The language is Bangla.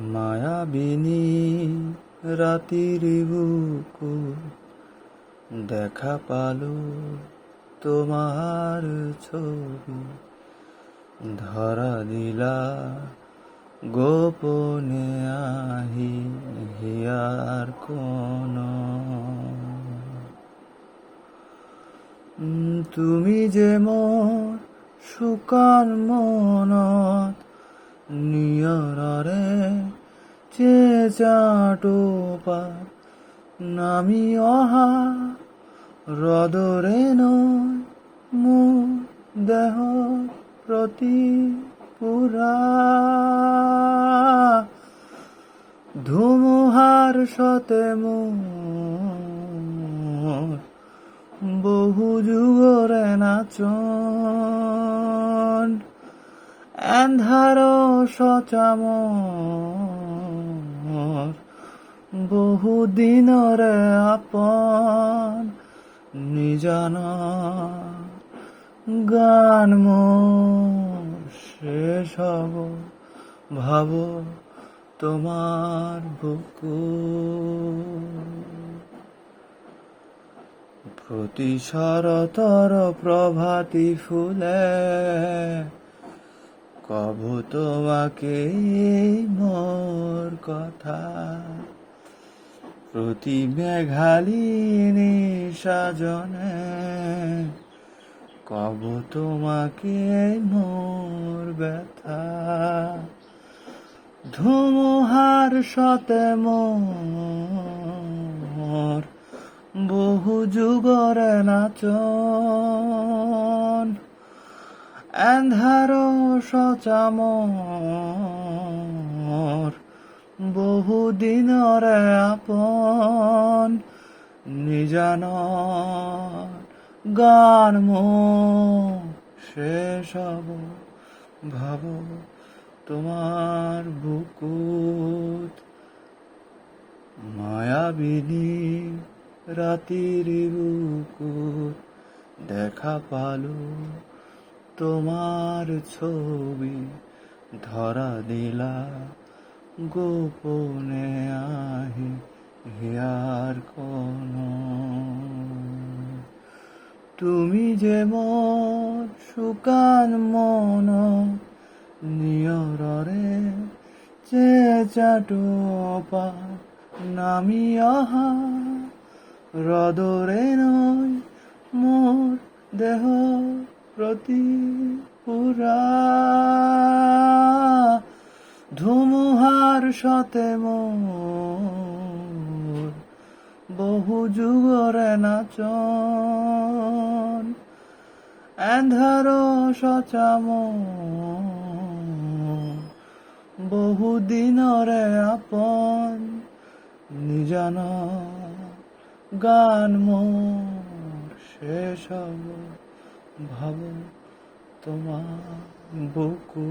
মায়াবিনী রাতির বুকু দেখা পালো তোমার ছবি। ধরা দিলা গোপনে আহি হিয়ার কোন। তুমি যে মোর শুকান মনত নিয়ৰৰে চেজাটোপা নামি অহা ৰদৰে নৈ মোৰ দেহ প্ৰতি পুৰা। ধুমুহাৰ সতে মোৰ বহু যুগৰে নাচন এন্ধাৰ সচামৰ বহু দিনৰে আপন নিজান গান শেষ হব, ভাব তোমার বুকু। প্রতি শরতর প্রভাতি ফুলে কভু তোমাকে মোর কথা। প্রতি মেঘালিনী সাজনে কভু তোমাকে মোর ব্যথা। ধুমুহার সতে মোর বহু যুগরে নাচন এন্ধার সচামর বহু দিনরে আপন নিজান গান শেষ হব, ভাব তোমার বুকুত মায়াবিনী রাতির বুকুত দেখা পালো। তোমার ছবি ধরা দিলা, গোপনে আহি হিয়ার কোন। তুমি যে মোর শুকান মন নিয়ରରେ চেচাটোপা নামি আহা হ্ৰদৰে নয় মোৰ দেহ। প্ৰতি পুৰা ধুমুহাৰ সতে মোৰ বহু যুগৰে নাচন। এন্ধাৰ সচাম বহু দিনৰে আপন। নিজান গান মোর, শেষ ভাব তোমার বুকু।